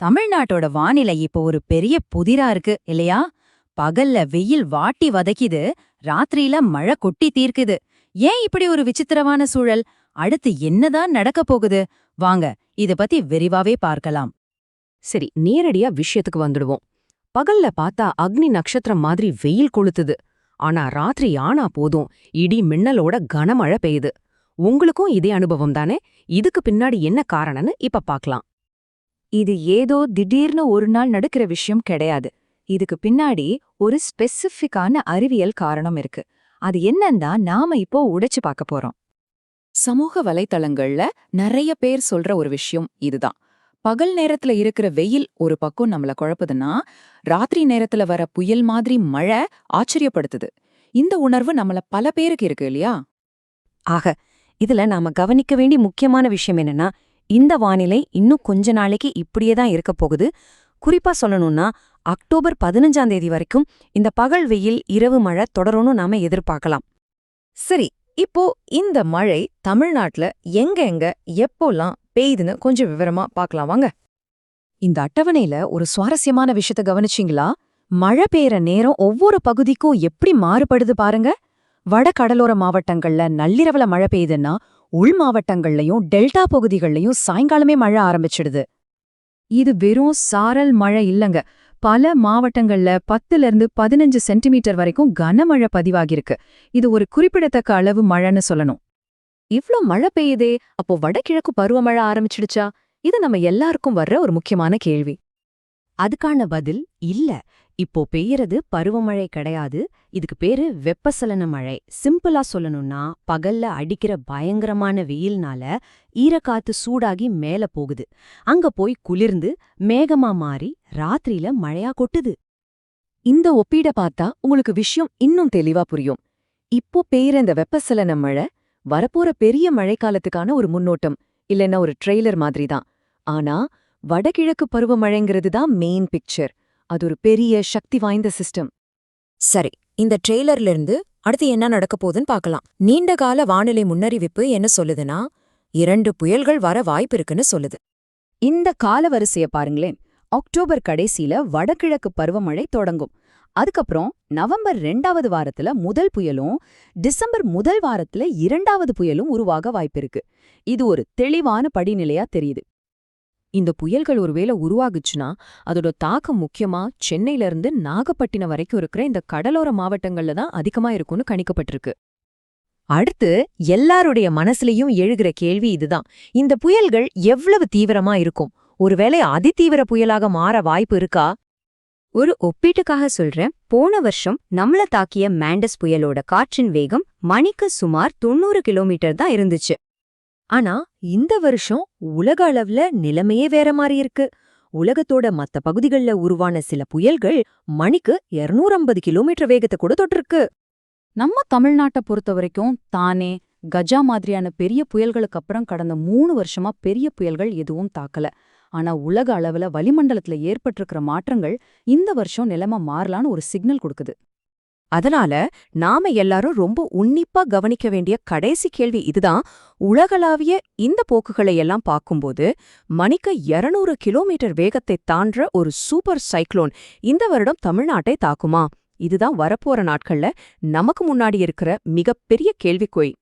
தமிழ்நாட்டோட வானிலை இப்போ ஒரு பெரிய புதிரா இருக்கு இல்லையா? பகல்ல வெயில் வாட்டி வதக்கிது ராத்திரியில மழை கொட்டி தீர்க்குது. ஏன் இப்படி ஒரு விசித்திரமான சூழல்? அடுத்து என்னதான் நடக்க போகுது? வாங்க இத பத்தி விரிவாவே பார்க்கலாம். சரி நேரடியா விஷயத்துக்கு வந்துடுவோம். பகல்ல பார்த்தா அக்னி நட்சத்திரம் மாதிரி வெயில் கொளுத்துது. ஆனா ராத்திரி ஆனா போதும் இடி மின்னலோட கனமழை பெய்யுது. உங்களுக்கும் இதே அனுபவம் தானே? இதுக்கு பின்னாடி என்ன காரணம்னு இப்ப பாக்கலாம் இது ஏதோ திடீர்னு ஒரு நாள் நடக்கிற விஷயம் கிடையாது. இதுக்கு பின்னாடி ஒரு ஸ்பெசிஃபிக்கான அறிவியல் காரணம் இருக்கு. அது என்னன்னா நாம இப்போ உடைச்சு பார்க்க போறோம். சமூக வலைத்தளங்கள்ல நிறைய பேர் சொல்ற ஒரு விஷயம் இதுதான். பகல் நேரத்துல இருக்கிற வெயில் ஒரு பக்கம் நம்மள குழப்புதுன்னா ராத்திரி நேரத்துல வர புயல் மாதிரி மழை ஆச்சரியப்படுத்துது. இந்த உணர்வு நம்மள பல பேருக்கு இருக்கு இல்லையா? ஆக இதுல நாம கவனிக்க வேண்டிய முக்கியமான விஷயம் என்னன்னா இந்த வானிலை இன்னும் கொஞ்ச நாளைக்கு இப்படியே தான் இருக்க போகுது. குறிப்பா சொல்லணும்னா அக்டோபர் பதினஞ்சாம் தேதி வரைக்கும் இந்த பகல் வெயில் இரவு மழை தொடரும்னு நாம எதிர்பார்க்கலாம். சரி இப்போ இந்த மழை தமிழ்நாட்டுல எங்க எங்க எப்போல்லாம் பெய்யுதுன்னு கொஞ்சம் விவரமா பார்க்கலாம் வாங்க. இந்த அட்டவணையில ஒரு சுவாரஸ்யமான விஷயத்த கவனிச்சிங்களா? மழை பெய்யற நேரம் ஒவ்வொரு பகுதிக்கும் எப்படி மாறுபடுது பாருங்க. வட கடலோர மாவட்டங்கள்ல நள்ளிரவுல மழை பெய்யுதுன்னா உள் மாவட்டங்கள்லயும் டெல்டா பகுதிகள்லயும் சாயங்காலமே மழை ஆரம்பிச்சிடுது. இது வெறும் சாரல் மழை இல்லங்க. பல மாவட்டங்கள்ல பத்துல இருந்து பதினஞ்சு சென்டிமீட்டர் வரைக்கும் கனமழை பதிவாகிருக்கு இது ஒரு குறிப்பிடத்தக்க அளவு மழைன்னு சொல்லணும். இவ்ளோ மழை பெய்யுதே அப்போ வடகிழக்கு பருவமழை ஆரம்பிச்சிடுச்சா? இது நம்ம எல்லாருக்கும் வர்ற ஒரு முக்கியமான கேள்வி. அதுக்கான பதில் இல்ல இப்போ பெய்யறது பருவமழை கிடையாது. இதுக்கு பேரு வெப்பசலன மழை. சிம்பிளா சொல்லணும்னா பகல்ல அடிக்கிற பயங்கரமான வெயில்னால ஈரக்காத்து சூடாகி மேல போகுது. அங்க போய் குளிர்ந்து மேகமா மாறி ராத்திரியில மழையா கொட்டுது. இந்த ஒப்பீட பார்த்தா உங்களுக்கு விஷயம் இன்னும் தெளிவா புரியும். இப்போ பெய்யற இந்த வெப்பசலன மழை வரப்போற பெரிய மழைக்காலத்துக்கான ஒரு முன்னோட்டம் இல்லைன்னா ஒரு ட்ரெய்லர் மாதிரி தான் ஆனா வடகிழக்கு பருவமழைங்கிறது தான் மெயின் பிக்சர் அது ஒரு பெரிய சக்தி வாய்ந்த சிஸ்டம் சரி இந்த ட்ரெய்லர்ல இருந்து அடுத்து என்ன நடக்க போகுதுன்னு பார்க்கலாம். நீண்ட கால வானிலை முன்னறிவிப்பு என்ன சொல்லுதுன்னா இரண்டு புயல்கள் வர வாய்ப்பு இருக்குன்னு சொல்லுது. இந்த காலவரிசைய பாருங்களேன். அக்டோபர் கடைசியில வடகிழக்கு பருவமழை தொடங்கும். அதுக்கப்புறம் நவம்பர் ரெண்டாவது வாரத்துல முதல் புயலும் டிசம்பர் முதல் வாரத்துல இரண்டாவது புயலும் உருவாக வாய்ப்பிருக்கு. இது ஒரு தெளிவான படிநிலையா தெரியுது. இந்த புயல்கள் ஒருவேளை உருவாகுச்சுன்னா அதோட தாக்கம் முக்கியமா சென்னையில இருந்து நாகப்பட்டினம் வரைக்கும் இருக்கிற இந்த கடலோர மாவட்டங்கள்ல தான் அதிகமா இருக்கும்னு கணிக்கப்பட்டிருக்கு. அடுத்து எல்லாருடைய மனசுலயும் எழுகிற கேள்வி இதுதான். இந்த புயல்கள் எவ்வளவு தீவிரமா இருக்கும்? ஒருவேளை அதிதீவிர புயலாக மாற வாய்ப்பு இருக்கா? ஒரு ஒப்பீட்டுக்காக சொல்றேன். போன வருஷம் நம்மள தாக்கிய மேண்டஸ் புயலோட காற்றின் வேகம் மணிக்கு சுமார் தொண்ணூறு கிலோமீட்டர் தான் இருந்துச்சு. ஆனா இந்த வருஷம் உலக அளவுல நிலைமையே வேற மாதிரி இருக்கு. உலகத்தோட மத்த பகுதிகள்ல உருவான சில புயல்கள் மணிக்கு 250 கிலோமீட்டர் வேகத்தை கூட தொட்டிருக்கு. நம்ம தமிழ்நாட்டை பொறுத்த வரைக்கும் தானே கஜா மாதிரியான பெரிய புயல்களுக்கு அப்புறம் கடந்த மூணு வருஷமா பெரிய புயல்கள் எதுவும் தாக்கல. ஆனா உலக அளவுல வளிமண்டலத்துல ஏற்பட்டிருக்கிற மாற்றங்கள் இந்த வருஷம் நிலைமை மாறலான்னு ஒரு சிக்னல் கொடுக்குது. அதனால நாம எல்லாரும் ரொம்ப உன்னிப்பா கவனிக்க வேண்டிய கடைசி கேள்வி இதுதான். உலகளாவிய இந்த போக்குகளை எல்லாம் பார்க்கும்போது மணிக்கு 200 கிலோமீட்டர் வேகத்தை தாண்ட ஒரு சூப்பர் சைக்ளோன் இந்த வருடம் தமிழ்நாட்டை தாக்குமா? இதுதான் வரப்போற நாட்கள்ல நமக்கு முன்னாடி இருக்கிற மிகப்பெரிய கேள்விக்கொய்.